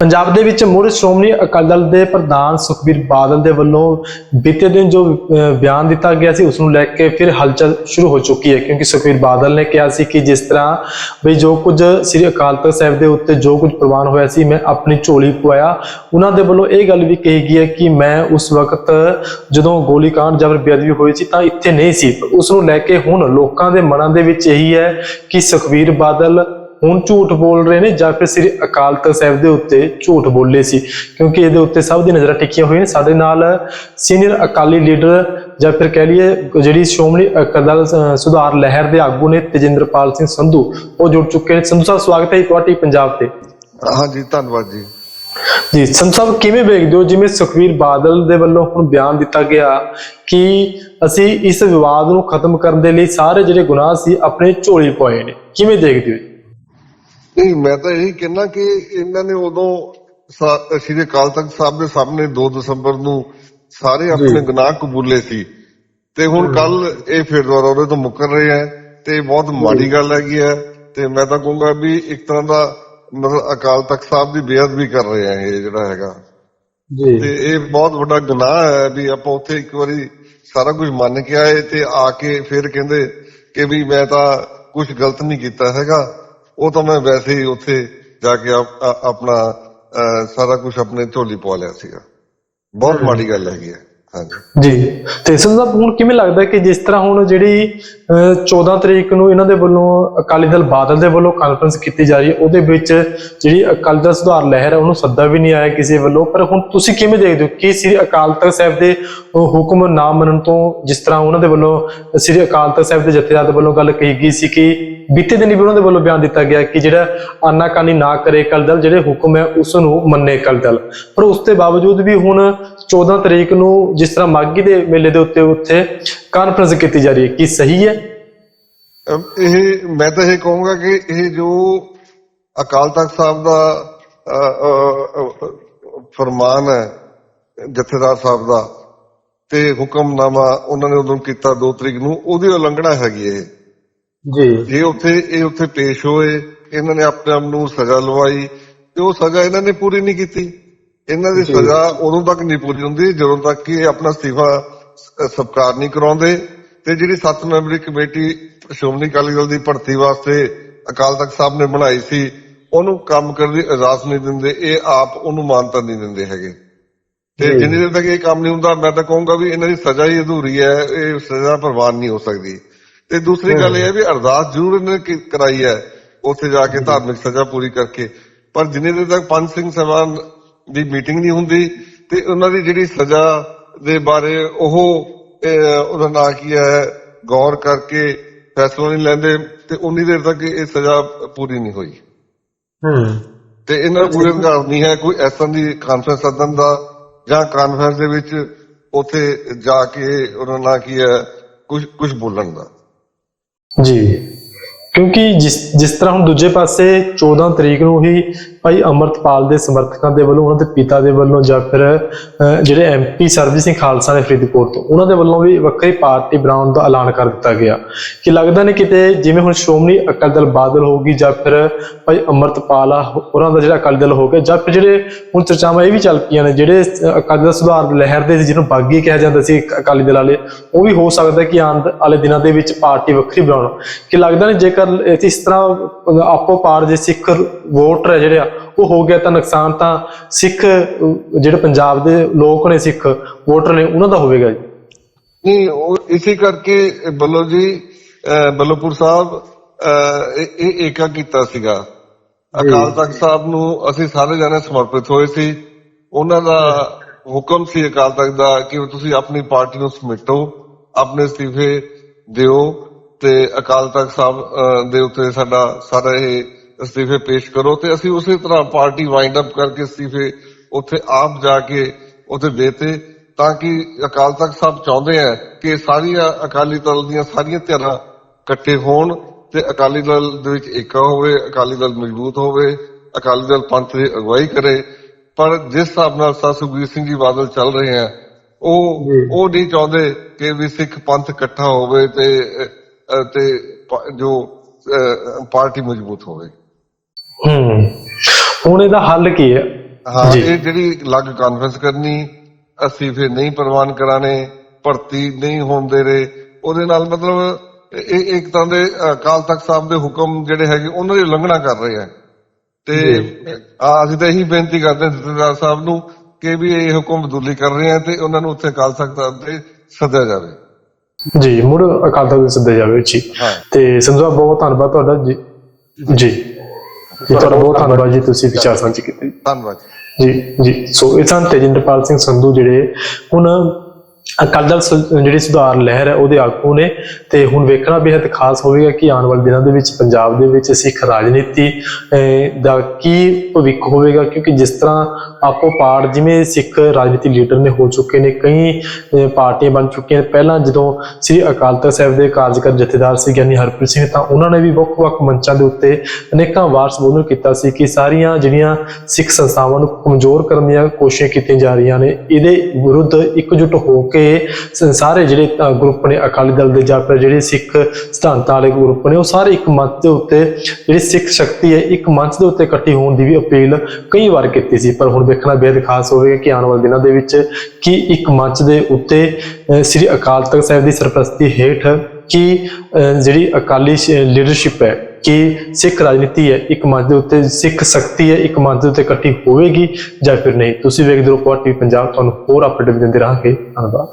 ਪੰਜਾਬ ਦੇ ਵਿੱਚ ਮੁੜ ਸ਼੍ਰੋਮਣੀ ਅਕਾਲੀ ਦਲ ਦੇ ਪ੍ਰਧਾਨ ਸੁਖਬੀਰ ਬਾਦਲ ਦੇ ਵੱਲੋਂ ਬੀਤੇ ਦਿਨ ਜੋ ਬਿਆਨ ਦਿੱਤਾ ਗਿਆ ਸੀ ਉਸ ਨੂੰ ਲੈ ਕੇ ਫਿਰ ਹਲਚਲ ਸ਼ੁਰੂ ਹੋ ਚੁੱਕੀ ਹੈ, ਕਿਉਂਕਿ ਸੁਖਬੀਰ ਬਾਦਲ ਨੇ ਕਿਹਾ ਸੀ ਕਿ ਜਿਸ ਤਰ੍ਹਾਂ ਵੀ ਜੋ ਕੁਝ ਸ੍ਰੀ ਅਕਾਲ ਤਖਤ ਸਾਹਿਬ ਦੇ ਉੱਤੇ ਜੋ ਕੁਝ ਪ੍ਰਵਾਨ ਹੋਇਆ ਸੀ, ਮੈਂ ਆਪਣੀ ਝੋਲੀ ਪਵਾਇਆ, ਉਹਨਾਂ ਦੇ ਵੱਲੋਂ ਇਹ ਗੱਲ ਵੀ ਕਹੀ ਗਈ ਹੈ ਕਿ ਮੈਂ ਉਸ ਵਕਤ ਜਦੋਂ ਗੋਲੀकांड ਜਾਂ ਫਿਰ ਬੇਅਦਬੀ ਹੋਈ ਸੀ, ਤਾਂ ਇੱਥੇ ਨਹੀਂ ਸੀ। ਉਸ ਨੂੰ ਲੈ ਕੇ ਹੁਣ ਲੋਕਾਂ ਦੇ ਮਨਾਂ ਦੇ ਵਿੱਚ ਇਹੀ ਹੈ ਕਿ ਸੁਖਬੀਰ ਬਾਦਲ ਹੁਣ ਝੂਠ ਬੋਲ ਰਹੇ ਨੇ ਜਾਂ ਫਿਰ ਸ੍ਰੀ ਅਕਾਲ ਤਖਤ ਸਾਹਿਬ ਦੇ ਉੱਤੇ ਝੂਠ ਬੋਲੇ ਸੀ ਕਿਉਂਕਿ ਇਹਦੇ ਉੱਤੇ ਸਭ ਦੀ ਨਜ਼ਰਾਂ ਟਿਕੀਆਂ ਹੋਈਆਂ ਨੇ। ਸਾਡੇ ਨਾਲ ਸੀਨੀਅਰ ਅਕਾਲੀ ਲੀਡਰ ਜਾਂ ਫਿਰ ਕਹਿ ਲਈਏ ਜਿਹੜੀ ਸ਼੍ਰੋਮਣੀ ਅਕਾਲੀ ਸੁਧਾਰ ਲਹਿਰ ਦੇ ਆਗੂ ਨੇ ਤੇਜਿੰਦਰਪਾਲ ਸਿੰਘ ਸੰਧੂ ਉਹ ਜੁੜ ਚੁੱਕੇ ਨੇ। ਸੰਧੂ ਸਾਹਿਬ ਸਵਾਗਤ ਹੈ ਤੁਹਾਡੀ ਪੰਜਾਬ ਤੇ। ਹਾਂਜੀ ਧੰਨਵਾਦ ਜੀ। ਜੀ ਸੰਧੂ ਸਾਹਿਬ ਕਿਵੇਂ ਵੇਖਦੇ ਹੋ? ਜਿਵੇਂ ਸੁਖਵੀਰ ਬਾਦਲ ਦੇ ਵੱਲੋਂ ਹੁਣ ਬਿਆਨ ਦਿੱਤਾ ਗਿਆ ਕਿ ਅਸੀਂ ਇਸ ਵਿਵਾਦ ਨੂੰ ਖਤਮ ਕਰਨ ਦੇ ਲਈ ਸਾਰੇ ਜਿਹੜੇ ਗੁਨਾਹ ਸੀ ਆਪਣੇ ਝੋਲੀ ਪਾਏ ਨੇ। ਕਿਵੇਂ ਦੇਖਦੇ ਹੋ? ਨਹੀਂ ਮੈਂ ਤਾਂ ਇਹੀ ਕਹਿਣਾ ਕਿ ਇਹਨਾਂ ਨੇ ਉਦੋਂ ਸ਼੍ਰੀ ਅਕਾਲ ਤਖਤ ਸਾਹਿਬ ਦੇ ਸਾਹਮਣੇ 2 ਦਸੰਬਰ ਨੂੰ ਸਾਰੇ ਆਪਣੇ ਗੁਨਾਹ ਕਬੂਲੇ ਸੀ। ਤੇ ਹੁਣ ਕੱਲ ਇਹ ਫਿਰ ਦੁਬਾਰਾ ਉਹਦੇ ਤੋਂ ਮੁੱਕਰ ਰਹੇ ਆ ਤੇ ਬਹੁਤ ਮਾੜੀ ਗੱਲ ਹੈਗੀ ਹੈ ਤੇ ਮੈਂ ਤਾਂ ਕਹੂੰਗਾ ਵੀ ਇੱਕ ਤਰ੍ਹਾਂ ਦਾ ਮਤਲਬ ਅਕਾਲ ਤਖਤ ਸਾਹਿਬ ਦੀ ਬੇਅਦਬੀ ਕਰ ਰਹੇ ਆ ਇਹ ਜਿਹੜਾ ਹੈਗਾ। ਜੀ। ਤੇ ਇਹ ਬਹੁਤ ਵੱਡਾ ਗੁਨਾਹ ਹੈ ਵੀ ਆਪਾਂ ਉੱਥੇ ਇੱਕ ਵਾਰੀ ਸਾਰਾ ਕੁਝ ਮੰਨ ਕੇ ਆਏ ਤੇ ਆ ਕੇ ਫਿਰ ਕਹਿੰਦੇ ਕਿ ਵੀ ਮੈਂ ਤਾਂ ਕੁਝ ਗਲਤ ਨਹੀਂ ਕੀਤਾ ਹੈਗਾ। ਉਹ ਤਾਂ ਮੈਂ ਵੈਸੇ ਹੀ ਉੱਥੇ ਜਾ ਕੇ ਆਪਣਾ ਸਾਰਾ ਕੁਝ ਆਪਣੇ ਝੋਲੀ ਪਵਾ ਲਿਆ ਸੀਗਾ। ਬਹੁਤ ਮਾੜੀ ਗੱਲ ਹੈਗੀ ਹੈ ਜੀ। ਤੇ ਸੰਧੂ ਸਾਹਿਬ ਹੁਣ ਕਿਵੇਂ ਲੱਗਦਾ ਕਿ ਜਿਸ ਤਰ੍ਹਾਂ ਹੁਣ ਜਿਹੜੀ 14 ਤਰੀਕ ਨੂੰ ਇਹਨਾਂ ਦੇ ਵੱਲੋਂ ਅਕਾਲੀ ਦਲ ਬਾਦਲ ਦੇ ਵੱਲੋਂ ਕਾਨਫਰੰਸ ਕੀਤੀ ਜਾ ਰਹੀ ਹੈ, ਉਹਦੇ ਵਿੱਚ ਜਿਹੜੀ ਅਕਾਲੀ ਦਲ ਸੁਧਾਰ ਲਹਿਰ ਹੈ, ਉਹਨੂੰ ਸੱਦਾ ਵੀ ਨਹੀਂ ਆਇਆ ਕਿਸੇ ਵੱਲੋਂ। ਪਰ ਹੁਣ ਤੁਸੀਂ ਕਿਵੇਂ ਦੇਖਦੇ ਹੋ? ਕਿ ਸ੍ਰੀ ਅਕਾਲ ਤਖਤ ਸਾਹਿਬ ਦੇ ਹੁਕਮ ਨਾ ਮੰਨਣ ਤੋਂ ਜਿਸ ਤਰ੍ਹਾਂ ਉਹਨਾਂ ਦੇ ਵੱਲੋਂ, ਸ੍ਰੀ ਅਕਾਲ ਤਖਤ ਸਾਹਿਬ ਦੇ ਜਥੇਦਾਰ ਦੇ ਵੱਲੋਂ ਗੱਲ ਕਹੀ ਗਈ ਸੀ ਕਿ ਬੀਤੇ ਦਿਨ ਵੀ ਉਹਨਾਂ ਦੇ ਵੱਲੋਂ ਬਿਆਨ ਦਿੱਤਾ ਗਿਆ ਕਿ ਜਿਹੜਾ ਆਨਾਕਾਨੀ ਨਾ ਕਰੇ ਅਕਾਲੀ ਦਲ, ਜਿਹੜੇ ਹੁਕਮ ਹੈ, ਉਸ ਨੂੰ ਮੰਨੇ ਅਕਾਲੀ ਦਲ। ਪਰ ਉਸ ਦੇ ਬਾਵਜੂਦ ਵੀ ਹੁਣ 14 ਤਰੀਕ ਨੂੰ ਜਿਸ ਤਰ੍ਹਾਂ ਮਾਗੀ ਦੇ ਮੇਲੇ ਦੇ ਉੱਤੇ ਉੱਥੇ ਕਾਨਫਰੰਸ ਕੀਤੀ ਜਾ ਰਹੀ ਹੈ। ਕੀ ਸਹੀ ਹੈ? ਇਹ ਮੈਂ ਤਾਂ ਇਹ ਕਹੂੰਗਾ ਕਿ ਇਹ ਜੋ ਅਕਾਲ ਤਖਤ ਸਾਹਿਬ ਦਾ ਫਰਮਾਨ ਹੈ ਜਥੇਦਾਰ ਸਾਹਿਬ ਦਾ ਤੇ ਹੁਕਮਨਾਮਾ ਉਹਨਾਂ ਨੇ ਉਦੋਂ ਕੀਤਾ 2 ਤਰੀਕ ਨੂੰ ਉਹਦੀ ਉਲੰਘਣਾ ਹੈਗੀ ਇਹ। ਜੀ। ਜੇ ਉੱਥੇ ਇਹ ਉੱਥੇ ਪੇਸ਼ ਹੋਏ ਇਹਨਾਂ ਨੇ ਆਪਣੇ ਆਪ ਨੂੰ ਸਜ਼ਾ ਲਵਾਈ ਤੇ ਉਹ ਸਜ਼ਾ ਇਹਨਾਂ ਨੇ ਪੂਰੀ ਨਹੀਂ ਕੀਤੀ। ਇਹਨਾਂ ਦੀ ਸਜ਼ਾ ਉਦੋਂ ਤੱਕ ਨਹੀਂ ਪੂਰੀ ਹੁੰਦੀ ਜਦੋਂ ਤੱਕ ਕਿ ਇਹ ਆਪਣਾ ਅਸਤੀਫਾ ਸ- ਸਤਿਕਾਰ ਨਹੀਂ ਕਰਾਉਂਦੇ। ਤੇ ਜਿਹੜੀ ਸੱਤ ਮੈਂਬਰੀ ਕਮੇਟੀ ਸ਼੍ਰੋਮਣੀ ਅਕਾਲੀ ਦਲ ਦੀ ਭਰਤੀ ਵਾਸਤੇ ਅਕਾਲ ਤਖਤ ਸਾਹਿਬ ਨੇ ਬਣਾਈ ਸੀ ਉਹਨੂੰ ਕੰਮ ਕਰਨ ਦੀ ਇਜਾਜ਼ਤ ਨਹੀਂ ਦਿੰਦੇ ਇਹ ਆਪ ਉਹਨੂੰ ਮਾਨਤਾ ਨਹੀਂ ਦਿੰਦੇ ਹੈਗੇ। ਤੇ। ਜਿੰਨੀ ਦੇਰ ਤੱਕ ਇਹ ਕੰਮ ਨਹੀਂ ਹੁੰਦਾ ਮੈਂ ਤਾਂ ਕਹੂੰਗਾ ਵੀ ਇਹਨਾਂ ਦੀ ਸਜ਼ਾ ਹੀ ਅਧੂਰੀ ਹੈ ਇਹ ਸਜ਼ਾ ਪ੍ਰਵਾਨ ਨਹੀਂ ਹੋ ਸਕਦੀ। ਤੇ ਦੂਸਰੀ ਗੱਲ ਇਹ ਹੈ ਵੀ ਅਰਦਾਸ ਜ਼ਰੂਰ ਇਹਨਾਂ ਨੇ ਕਰਾਈ ਹੈ ਉੱਥੇ ਜਾ ਕੇ ਧਾਰਮਿਕ ਸਜ਼ਾ ਪੂਰੀ ਕਰਕੇ। ਪਰ ਜਿੰਨੀ ਦੇਰ ਤੱਕ ਪੰਜ ਸਿੰਘ ਸਭਾਨ ਦੀ ਮੀਟਿੰਗ ਨਹੀਂ ਹੁੰਦੀ ਤੇ ਉਹਨਾਂ ਦੀ ਜਿਹੜੀ ਸਜ਼ਾ ਦੇ ਬਾਰੇ ਉਹ ਉਹਦਾ ਨਾਂ ਕੀ ਹੈ ਗੌਰ ਕਰਕੇ ਫੈਸਲਾ ਨਹੀਂ ਲੈਂਦੇ ਤੇ ਉਨੀ ਦੇਰ ਤੱਕ ਇਹ ਸਜ਼ਾ ਪੂਰੀ ਨਹੀਂ ਹੋਈ। ਹੂੰ। ਤੇ ਇਹਨਾਂ ਨੂੰ ਪੂਰੇ ਅਧਿਕਾਰ ਨਹੀਂ ਹੈ ਕੋਈ ਐਸਾ ਦੀ ਕਾਨਫਰੰਸ ਸੱਦਣ ਦਾ ਜਾਂ ਕਾਨਫਰੰਸ ਦੇ ਵਿੱਚ ਉੱਥੇ ਜਾ ਕੇ ਉਹਨਾਂ ਨਾਲ ਕੀ ਹੈ ਕੁਝ ਕੁਝ ਬੋਲਣ ਦਾ। ਜੀ। ਕਿਉਂਕਿ ਜਿਸ ਜਿਸ ਤਰ੍ਹਾਂ ਹੁਣ ਦੂਜੇ ਪਾਸੇ 14 ਤਰੀਕ ਨੂੰ ਹੀ ਭਾਈ ਅਮਰਤਪਾਲ ਦੇ ਸਮਰਥਕਾਂ ਦੇ ਵੱਲੋਂ ਉਹਨਾਂ ਦੇ ਪਿਤਾ ਦੇ ਵੱਲੋਂ ਜਾਂ ਫਿਰ ਅਹ, ਜਿਹੜੇ ਐਮਪੀ ਸਰਬਜੀਤ ਸਿੰਘ ਖਾਲਸਾ ਨੇ ਫਰੀਦਕੋਟ ਤੋਂ ਉਹਨਾਂ ਦੇ ਵੱਲੋਂ ਵੀ ਵੱਖਰੀ ਪਾਰਟੀ ਬਣਾਉਣ ਦਾ ਐਲਾਨ ਕਰ ਦਿੱਤਾ ਗਿਆ। ਕਿ ਲੱਗਦਾ ਨੇ ਕਿਤੇ ਜਿਵੇਂ ਹੁਣ ਸ਼੍ਰੋਮਣੀ ਅਕਾਲੀ ਦਲ ਬਾਦਲ ਹੋਊਗੀ ਜਾਂ ਫਿਰ ਭਾਈ ਅਮਰਤਪਾਲ ਆ ਉਹਨਾਂ ਦਾ ਜਿਹੜਾ ਅਕਾਲੀ ਦਲ ਹੋ ਗਿਆ ਜਾਂ ਫਿਰ ਜਿਹੜੇ ਹੁਣ ਚਰਚਾਵਾਂ ਇਹ ਵੀ ਚੱਲ ਪਈਆਂ ਨੇ ਜਿਹੜੇ ਅਕਾਲੀ ਦਲ ਸੁਧਾਰ ਲਹਿਰ ਦੇ ਜਿਹਨੂੰ ਬਾਗੀ ਕਿਹਾ ਜਾਂਦਾ ਸੀ ਅਕਾਲੀ ਦਲ ਵਾਲੇ ਉਹ ਵੀ ਹੋ ਸਕਦਾ ਕਿ ਆਉਣ ਵਾਲੇ ਦਿਨਾਂ ਦੇ ਵਿੱਚ ਪਾਰਟੀ ਵੱਖਰੀ ਬਣਾਉਣ। ਕਿ ਲੱਗਦਾ ਨੇ ਜੇਕਰ ਇਸ ਤਰ੍ਹਾਂ ਆਪੋ ਪਾਰ ਜੇ ਸਿੱਖ ਵੋਟਰ ਹੈ ਜਿਹੜੇ ਆ ਉਹ ਹੋ ਗਿਆ ਤਾਂ ਨੁਕਸਾਨ ਤਾਂ ਸਿੱਖ ਜਿਹੜੇ ਪੰਜਾਬ ਦੇ ਲੋਕ ਨੇ ਸਿੱਖ ਵੋਟਰ ਨੇ ਉਹਨਾਂ ਦਾ ਹੋਵੇਗਾ ਜੀ। ਨਹੀਂ ਉਹ ਇਸੇ ਕਰਕੇ ਬੱਲੋ ਜੀ ਬੱਲੋਪੁਰ ਸਾਹਿਬ ਇਹ ਏਕਾ ਕੀਤਾ ਸੀਗਾ। ਅਕਾਲ ਤਖਤ ਸਾਹਿਬ ਨੂੰ ਅਸੀਂ ਸਾਰੇ ਜਣੇ ਸਮਰਪਿਤ ਹੋਏ ਸੀ। ਉਹਨਾਂ ਦਾ ਹੁਕਮ ਸੀ ਅਕਾਲ ਤਖਤ ਦਾ ਕਿ ਤੁਸੀਂ ਆਪਣੀ ਪਾਰਟੀ ਨੂੰ ਸਮਿਟੋ ਆਪਣੇ ਅਸਤੀਫੇ ਦਿਓ। ਤੇ ਅਕਾਲ ਤਖਤ ਸਾਹਿਬ ਦੇ ਉੱਤੇ ਸਾਡਾ ਸਾਰਾ ਇਹ ਅਸਤੀਫੇ ਪੇਸ਼ ਕਰੋ ਤੇ ਅਸੀਂ ਉਸੇ ਤਰ੍ਹਾਂ ਪਾਰਟੀ ਵਾਈਂਡ ਅਪ ਕਰਕੇ ਅਸਤੀਫੇ ਉੱਥੇ ਆਪ ਜਾ ਕੇ ਉੱਥੇ ਦੇਤੇ ਤਾਂ ਕਿ ਅਕਾਲ ਤਖਤ ਸਾਹਿਬ ਚਾਹੁੰਦੇ ਆ ਕਿ ਸਾਰੀਆਂ ਅਕਾਲੀ ਦਲ ਦੀਆਂ ਸਾਰੀਆਂ ਧਿਰਾਂ ਇਕੱਠੇ ਹੋਣ ਤੇ ਅਕਾਲੀ ਦਲ ਦੇ ਵਿੱਚ ਏਕਾ ਹੋਵੇ ਅਕਾਲੀ ਦਲ ਮਜ਼ਬੂਤ ਹੋਵੇ ਅਕਾਲੀ ਦਲ ਪੰਥ ਦੀ ਅਗਵਾਈ ਕਰੇ ਪਰ ਜਿਸ ਹਿਸਾਬ ਨਾਲ ਸਾ ਸੁਖਬੀਰ ਸਿੰਘ ਜੀ ਬਾਦਲ ਚੱਲ ਰਹੇ ਆ ਉਹ। ਉਹ ਨਹੀਂ ਚਾਹੁੰਦੇ ਕਿ ਵੀ ਸਿੱਖ ਪੰਥ ਇਕੱਠਾ ਹੋਵੇ ਤੇ ਤੇ ਜੋ ਪਾਰਟੀ ਮਜ਼ਬੂਤ ਹੋਵੇ। ਹੂੰ। ਹੁਣ ਇਹਦਾ ਹੱਲ ਕੀ ਹੈ? ਹਾਂ। ਇਹ ਜਿਹੜੀ ਅਲੱਗ ਕਾਨਫਰੰਸ ਕਰਨੀ ਅਸੀਂ ਫਿਰ ਨਹੀਂ ਪ੍ਰਵਾਨ ਕਰਾਣੇ ਭਰਤੀ ਨਹੀਂ ਹੋਣ ਦੇ ਰਹੇ ਉਹਦੇ ਨਾਲ ਮਤਲਬ ਇਹ ਇੱਕ ਤਰ੍ਹਾਂ ਦੇ ਅਕਾਲ ਤਖਤ ਸਾਹਿਬ ਦੇ ਹੁਕਮ ਜਿਹੜੇ ਹੈਗੇ ਉਹਨਾਂ ਦੀ ਉਲੰਘਣਾ ਕਰ ਰਹੇ ਆ। ਤੇ ਆ, ਅਸੀਂ ਤਾਂ ਇਹੀ ਬੇਨਤੀ ਕਰਦੇ ਹਾਂ ਜਥੇਦਾਰ ਸਾਹਿਬ ਨੂੰ ਕਿ ਵੀ ਇਹ ਹੁਕਮ ਬਦੂਲੀ ਕਰ ਰਹੇ ਆ ਤੇ ਉਹਨਾਂ ਨੂੰ ਉੱਥੇ ਅਕਾਲ ਤਖਤ ਸਾਹਿਬ ਤੇ ਸੱਦਿਆ ਜਾਵੇ। ਜੀ ਮੁੜ ਅਕਾਲ ਤਖਤ ਦੇ ਸੱਦੇ ਜਾਵੇ ਜੀ। ਤੇ ਸੰਧੂ ਸਾਹਿਬ ਬਹੁਤ ਧੰਨਵਾਦ ਤੁਹਾਡਾ। ਜੀ ਜੀ। ਜੀ ਤੁਹਾਡਾ ਬਹੁਤ ਧੰਨਵਾਦ। ਜੀ ਤੁਸੀਂ ਵਿਚਾਰ ਸਾਂਝੇ ਕੀਤੇ। ਧੰਨਵਾਦ ਜੀ। ਜੀ ਸੋ ਇਹ ਸਨ ਤੇਜਿੰਦਰਪਾਲ ਸਿੰਘ ਸੰਧੂ ਜਿਹੜੇ ਹੁਣ ਅਕਾਲੀ ਦਲ ਸੁ- ਜਿਹੜੀ ਸੁਧਾਰ ਲਹਿਰ ਹੈ, ਉਹਦੇ ਆਗੂ ਨੇ ਤੇ ਹੁਣ ਵੇਖਣਾ ਬੇहद ਖਾਸ ਹੋਵੇਗਾ ਕਿ ਆਉਣ ਵਾਲੇ ਦਿਨਾਂ ਦੇ ਵਿੱਚ ਪੰਜਾਬ ਦੇ ਵਿੱਚ ਸਿੱਖ ਰਾਜਨੀਤੀ ਦਾ ਕੀ ਭਵਿੱਖ ਹੋਵੇਗਾ, ਕਿਉਂਕਿ ਜਿਸ ਤਰ੍ਹਾਂ ਆਪੋ ਪਾੜ ਜਿਵੇਂ ਸਿੱਖ ਰਾਜਨੀਤੀ ਲੀਡਰ ਨੇ ਹੋ ਚੁੱਕੇ ਨੇ, ਕਈ ਪਾਰਟੀਆਂ ਬਣ ਚੁੱਕੀਆਂ ਪਹਿਲਾਂ ਜਦੋਂ ਸ੍ਰੀ ਅਕਾਲ ਤਖਤ ਸਾਹਿਬ ਦੇ ਕਾਰਜਕਰ ਜਥੇਦਾਰ ਸੀ ਗਿਆਨੀ ਹਰਪ੍ਰੀਤ ਸਿੰਘ, ਤਾਂ ਉਹਨਾਂ ਨੇ ਵੀ ਵੱਖ-ਵੱਖ ਮੰਚਾਂ ਦੇ ਉੱਤੇ ਅਨੇਕਾਂ ਵਾਰ ਸੰਬੋਧਨ ਕੀਤਾ ਸੀ ਕਿ ਸਾਰੀਆਂ ਜਿਹੜੀਆਂ ਸਿੱਖ ਸੰਸਥਾਵਾਂ ਨੂੰ ਕਮਜ਼ੋਰ ਕਰਨ ਦੀਆਂ ਕੋਸ਼ਿਸ਼ਾਂ ਕੀਤੀਆਂ ਜਾ ਰਹੀਆਂ ਨੇ, ਇਹਦੇ ਵਿਰੁੱਧ ਇਕਜੁੱਟ ਹੋ ਕੇ ਸਾਰੇ ਜਿਹੜੇ ਗਰੁੱਪ ਨੇ ਅਕਾਲੀ ਦਲ ਦੇ ਜਾਂ ਫਿਰ ਜਿਹੜੇ ਸਿੱਖ ਸਿਧਾਂਤਾਂ ਵਾਲੇ ਗਰੁੱਪ ਨੇ, ਉਹ ਸਾਰੇ ਇੱਕ ਮੰਚ ਦੇ ਉੱਤੇ ਜਿਹੜੀ ਸਿੱਖ ਸ਼ਕਤੀ ਹੈ, ਇੱਕ ਮੰਚ ਦੇ ਉੱਤੇ ਇਕੱਠੀ ਹੋਣ ਦੀ ਵੀ ਅਪੀਲ ਕਈ ਵਾਰ ਕੀਤੀ ਸੀ। ਪਰ ਹੁਣ ਵੇਖਣਾ ਬੇਹੱਦ ਖਾਸ ਹੋਵੇਗਾ ਕਿ ਆਉਣ ਵਾਲੇ ਦਿਨਾਂ ਦੇ ਵਿੱਚ ਕੀ ਇੱਕ ਮੰਚ ਦੇ ਉੱਤੇ ਸ੍ਰੀ ਅਕਾਲ ਤਖਤ ਸਾਹਿਬ ਦੀ ਸਰਪ੍ਰਸਤੀ ਹੇਠ ਕੀ ਜਿਹੜੀ ਅਕਾਲੀ ਲੀਡਰਸ਼ਿਪ ਹੈ ਕਿ ਸਿੱਖ ਰਾਜਨੀਤੀ ਹੈ, ਇੱਕ ਮੰਚ ਦੇ ਉੱਤੇ ਸਿੱਖ ਸ਼ਕਤੀ ਹੈ, ਇੱਕ ਮੰਚ ਦੇ ਉੱਤੇ ਇਕੱਠੀ ਹੋਵੇਗੀ ਜਾਂ ਫਿਰ ਨਹੀਂ। ਤੁਸੀਂ ਵੇਖਦੇ ਰਹੋ ਪੋਰ ਟੀਵੀ ਪੰਜਾਬ ਤੁਹਾਨੂੰ ਹੋਰ ਅਪਡੇਟ ਦਿੰਦੇ ਰਹਾਂਗੇ। ਧੰਨਵਾਦ।